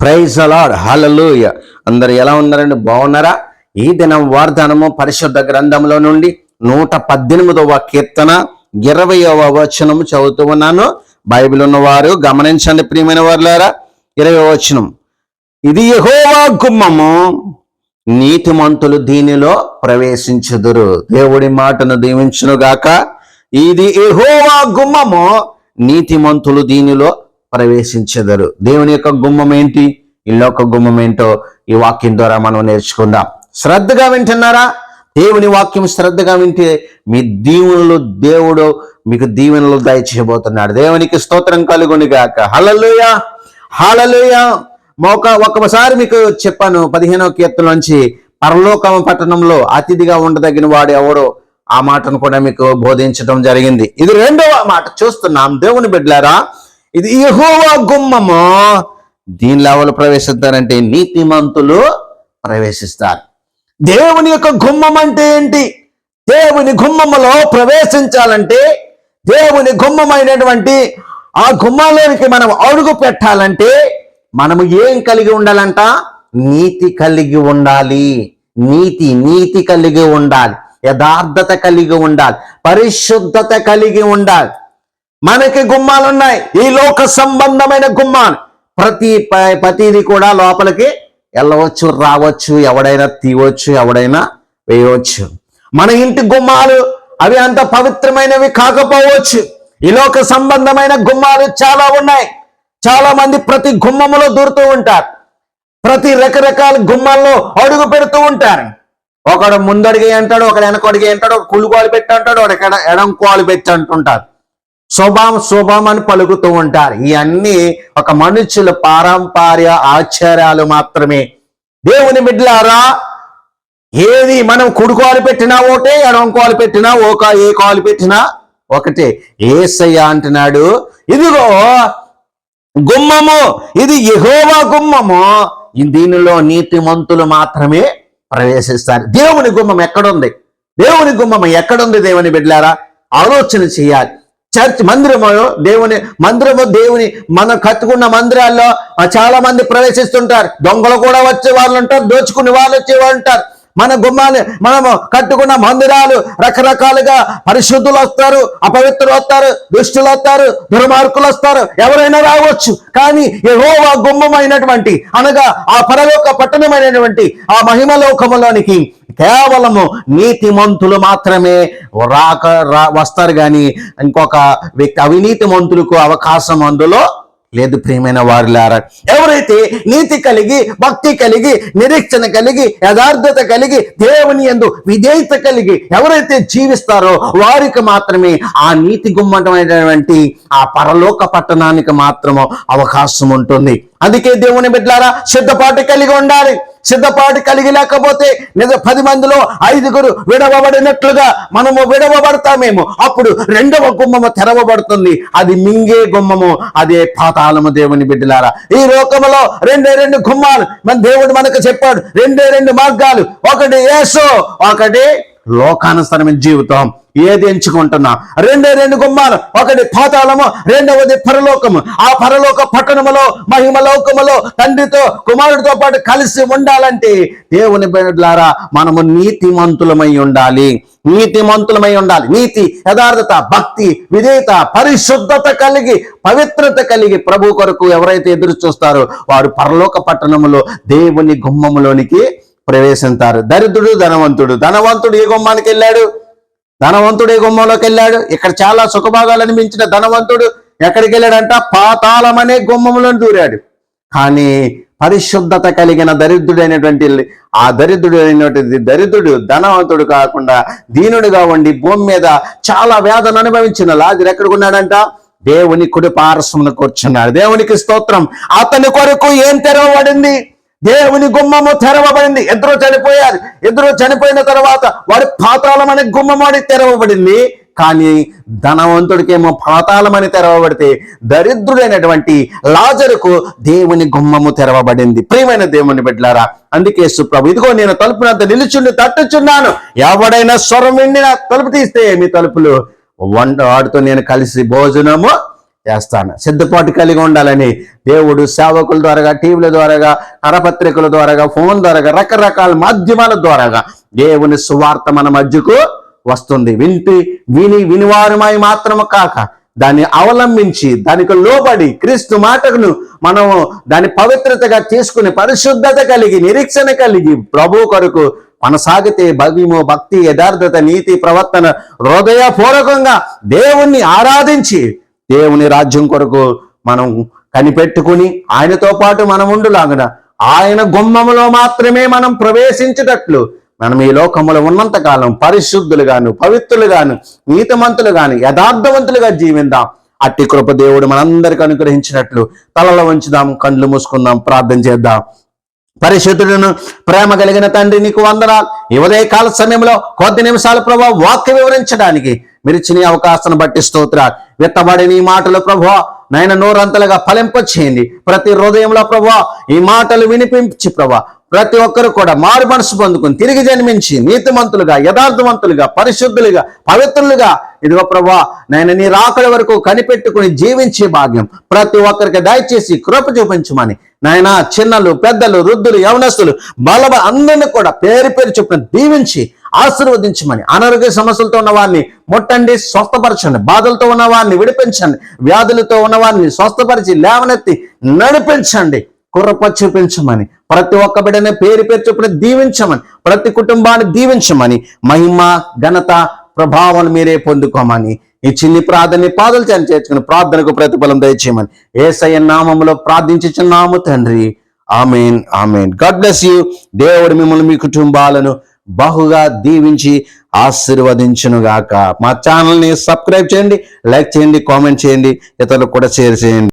Praise అలాడ్ హలలోయ అందరు ఎలా ఉన్నారండి? బాగున్నారా? ఈ దినం వార్ధనము పరిశుద్ధ గ్రంథంలో నుండి నూట పద్దెనిమిదవ కీర్తన ఇరవయవ వచనము చదువుతూ ఉన్నాను. బైబిల్ ఉన్నవారు గమనించండి ప్రియమైన వారులారా. ఇరవై వచనం. ఇది యహోవా గుమ్మము నీతిమంతులు దీనిలో ప్రవేశించుదురు. దేవుడి మాటను దీవించునుగాక. ఇది యహోవా గుమ్మము నీతిమంతులు దీనిలో ప్రవేశించెదరు. దేవుని యొక్క గుమ్మం ఏంటి? ఇల్లు యొక్క గుమ్మం ఏంటో ఈ వాక్యం ద్వారా మనం నేర్చుకుందాం. శ్రద్ధగా వింటున్నారా? దేవుని వాక్యం శ్రద్ధగా వింటే మీ దీవెనలు దేవుడు మీకు దీవెనలు దయచేయబోతున్నాడు. దేవునికి స్తోత్రం కలుగుని గాక. హలలుయ హలలుయ ఒక ఒకసారి మీకు చెప్పాను పదిహేనో కీర్తన నుంచి పరలోకమ పట్టణంలో అతిథిగా ఉండదగిన వాడు ఎవడో ఆ మాటను కూడా మీకు బోధించడం జరిగింది. ఇది రెండవ మాట. చూస్తున్నాం. దేవుని బిడ్డలారా ఇది యహోవా గుమ్మము? దీనిలో ఎవరు ప్రవేశిస్తారంటే నీతిమంతులు ప్రవేశిస్తారు. దేవుని యొక్క గుమ్మం అంటే ఏంటి? దేవుని గుమ్మములో ప్రవేశించాలంటే దేవుని గుమ్మమైనటువంటి ఆ గుమ్మంలోనికి మనం అడుగు పెట్టాలంటే మనము ఏం కలిగి ఉండాలంట? నీతి కలిగి ఉండాలి. నీతి నీతి కలిగి ఉండాలి. యథార్థత కలిగి ఉండాలి. పరిశుద్ధత కలిగి ఉండాలి. మనకి గుమ్మాలు ఉన్నాయి ఈ లోక సంబంధమైన గుమ్మాలు. ప్రతి ప్రతిది కూడా లోపలికి వెళ్ళవచ్చు రావచ్చు ఎవడైనా తీయవచ్చు ఎవడైనా వేయవచ్చు. మన ఇంటి గుమ్మాలు అవి అంత పవిత్రమైనవి కాకపోవచ్చు. ఈ లోక సంబంధమైన గుమ్మాలు చాలా ఉన్నాయి. చాలా మంది ప్రతి గుమ్మములో దూరుతూ ఉంటారు. ప్రతి రకరకాల గుమ్మాల్లో అడుగు పెడుతూ ఉంటారు. ఒకడు ముందడిగే అంటాడు ఒకడు వెనకడిగే అంటాడు ఒక కులుకోలు పెట్టి అంటాడు ఒకడు ఎడం కోలు పెట్టి అంటుంటారు. శుభం శుభం అని పలుకుతూ ఉంటారు. ఇవన్నీ ఒక మనుషుల పారంపర్య ఆచారాలు మాత్రమే. దేవుని బిడ్డలారా ఏది మనం కుడుకోలు పెట్టినా ఒకటే ఎడంకోలు పెట్టినా ఒక ఏ కాలు పెట్టినా ఒకటే. ఏసయ్య అంటున్నాడు ఇదిగో గుమ్మము ఇది ఎహోవా గుమ్మము. దీనిలో నీతిమంతులు మాత్రమే ప్రవేశిస్తారు. దేవుని గుమ్మం ఎక్కడుంది? దేవుని గుమ్మం ఎక్కడుంది దేవుని బిడ్డలారా? ఆలోచన చేయాలి. చర్చ్ మందిరము దేవుని మందిరము దేవుని మనం కట్టుకున్న మందిరాల్లో చాలా మంది ప్రవేశిస్తుంటారు. దొంగలు కూడా వచ్చే వాళ్ళు ఉంటారు దోచుకునే వాళ్ళు వచ్చే వాళ్ళు ఉంటారు. మన గుమ్మాలు మనము కట్టుకున్న మందిరాలు రకరకాలుగా పరిశుద్ధులు వస్తారు అపవిత్రులు వస్తారు దుష్టులు వస్తారు దుర్మార్గులు వస్తారు. ఎవరైనా రావచ్చు కానీ యెహోవా గుమ్మమైనటువంటి అనగా ఆ పరలోక పట్టణమైనటువంటి ఆ మహిమలోకములోనికి కేవలము నీతిమంతులు మాత్రమే రాక రా వస్తారు. కానీ ఇంకొక వ్యక్తి అవినీతిమంతులకు అవకాశం అందులో లేదు ప్రియమైన వారులారా ఎవరైతే నీతి కలిగి భక్తి కలిగి నిరీక్షణ కలిగి యథార్థత కలిగి దేవుని యందు విధేయత కలిగి ఎవరైతే జీవిస్తారో వారికి మాత్రమే ఆ నీతి గుమ్మటమైనటువంటి ఆ పరలోక పట్టణానికి మాత్రము అవకాశం ఉంటుంది. అందుకే దేవుని బిడ్డలారా సిద్ధపాటు కలిగి ఉండాలి. సిద్ధపాటు కలిగి లేకపోతే నిజ పది మందిలో ఐదుగురు విడవబడినట్లుగా మనము విడవబడతామేమో. అప్పుడు రెండవ గుమ్మము తెరవబడుతుంది. అది మింగే గుమ్మము. అదే పాతాళము దేవుని బిడ్డలారా. ఈ లోకములో రెండే రెండు గుమ్మాలు. మన దేవుడు మనకు చెప్పాడు. రెండే రెండు మార్గాలు. ఒకటి యేసు ఒకటి లోకానుసరమైన జీవితం. ఏది ఎంచుకుంటున్నా? రెండే రెండు గుమ్మాలు. ఒకటి పాతాళము రెండవది పరలోకము. ఆ పరలోక పట్టణములో మహిమలోకములో తండ్రితో కుమారుడితో పాటు కలిసి ఉండాలంటే దేవుని బిడ్డలారా మనము నీతిమంతులమై ఉండాలి. నీతిమంతులమై ఉండాలి. నీతి యథార్థత భక్తి విధేయత పరిశుద్ధత కలిగి పవిత్రత కలిగి ప్రభు కొరకు ఎవరైతే ఎదురు చూస్తారో వారు పరలోక పట్టణములో దేవుని గుమ్మములోనికి ప్రవేశింతారు. దరిద్రుడు ధనవంతుడు. ధనవంతుడు ఏ గుమ్మానికి వెళ్ళాడు? ధనవంతుడే గుమ్మంలోకి వెళ్ళాడు ఇక్కడ చాలా సుఖభాగాలు అనిపించిన ధనవంతుడు ఎక్కడికి వెళ్ళాడంట పాతాళం అనే గుమ్మంలో దూరాడు. కానీ పరిశుద్ధత కలిగిన దరిద్రుడైనటువంటి ఆ దరిద్రుడైనటువంటి దరిద్రుడు ధనవంతుడు కాకుండా దీనుడిగా ఉండి భూమి మీద చాలా వేదన అనుభవించిన లాజర్ ఎక్కడికున్నాడంట? దేవుని కుడి పారసమున కూర్చున్నాడు. దేవునికి స్తోత్రం. అతని కొరకు ఏం తెరవబడింది? దేవుని గుమ్మము తెరవబడింది. ఇద్దరు చనిపోయారు. ఇద్దరు చనిపోయిన తర్వాత వారి పాతాళం అనే గుమ్మమాడి తెరవబడింది. కానీ ధనవంతుడికేమో పాతాళమని తెరవబడితే దరిద్రుడైనటువంటి లాజరుకు దేవుని గుమ్మము తెరవబడింది. ప్రియమైన దేవుని బిడ్డలారా అందుకే సుప్రభు ఇదిగో నేను తలుపునంత నిలుచుండి తట్టుచున్నాను. ఎవడైనా స్వరం విండి నా తలుపు తీస్తే మీ తలుపులు వంట వాడితో నేను కలిసి భోజనము చేస్తాను. సిద్ధపాటు కలిగి ఉండాలని దేవుడు సేవకుల ద్వారాగా టీవీల ద్వారాగా కరపత్రికల ద్వారాగా ఫోన్ ద్వారాగా రకరకాల మాధ్యమాల ద్వారాగా దేవుని సువార్త మన మధ్యకు వస్తుంది. వింటి విని వినివారమై మాత్రము కాక దాన్ని అవలంబించి దానికి లోబడి క్రీస్తు మాటను మనము దాని పవిత్రతగా తీసుకుని పరిశుద్ధత కలిగి నిరీక్షణ కలిగి ప్రభు కొరకు కొనసాగితే భవ్యము భక్తి యథార్థత నీతి ప్రవర్తన హృదయపూర్వకంగా దేవుణ్ణి ఆరాధించి దేవుని రాజ్యం కొరకు మనం కనిపెట్టుకుని ఆయనతో పాటు మనం ఉండులాగన ఆయన గుమ్మములో మాత్రమే మనం ప్రవేశించేటట్లు మనం ఈ లోకములో ఉన్నంత కాలం పరిశుద్ధులుగాను పవిత్రులుగాను నీతిమంతులుగాను యథార్థవంతులుగా జీవిందాం. అట్టి కృప దేవుడు మనందరికి అనుగ్రహించినట్లు తలలో ఉంచుదాం కళ్ళు మూసుకుందాం ప్రార్థన చేద్దాం. పరిశుద్ధులను ప్రేమ కలిగిన తండ్రి నీకు వందనాలు. ఈ ఉదయ కాల సమయంలో కొద్ది నిమిషాలు ప్రభావ వాక్య వివరించడానికి మీరు ఇచ్చిన అవకాశాన్ని బట్టి స్తోత్రాలు. విత్తబడిన ఈ మాటలు ప్రభు నాయన నోరంతలుగా ఫలింపచేయండి ప్రతి హృదయంలో ప్రభా ఈ మాటలు వినిపించి ప్రభా ప్రతి ఒక్కరు కూడా మారు మనసు పొందుకుని తిరిగి జన్మించి నీతిమంతులుగా యథార్థవంతులుగా పరిశుద్ధులుగా పవిత్రులుగా ఇదిగో ప్రభా నేను నీ రాకడ వరకు కనిపెట్టుకుని జీవించే భాగ్యం. ప్రతి ఒక్కరికి దయచేసి కృప చూపించమని. నాయన చిన్నలు పెద్దలు వృద్ధులు యవనస్తులు బలబ అందరిని కూడా పేరు పేరు చొప్పున దీవించి ఆశీర్వదించమని. అనారోగ్య సమస్యలతో ఉన్న వారిని ముట్టండి స్వస్థపరచండి. బాధలతో ఉన్న వారిని విడిపించండి. వ్యాధులతో ఉన్న వారిని స్వస్థపరిచి లేవనెత్తి నడిపించండి. కుర్రప చూపించమని. ప్రతి ఒక్క బిడ్డని పేరు పేరు చొప్పున దీవించమని. ప్రతి కుటుంబాన్ని దీవించమని. మహిమ ఘనత ప్రభావం మీరే పొందుకోమని ఈ చిన్ని ప్రార్థన పాదలు చేని చేర్చుకుని ప్రార్థనకు ప్రతిఫలం దయచేయమని ఏసయ్య నామములో ప్రార్థించున్నాము తండ్రి. Amen amen. God bless you. దేవుడు మిమ్మల్ని మీ కుటుంబాలను బహుగా దీవించి ఆశీర్వదించును గాక మా ఛానల్ని సబ్స్క్రైబ్ చేయండి లైక్ చేయండి కామెంట్ చేయండి ఇతరులకు కూడా షేర్ చేయండి.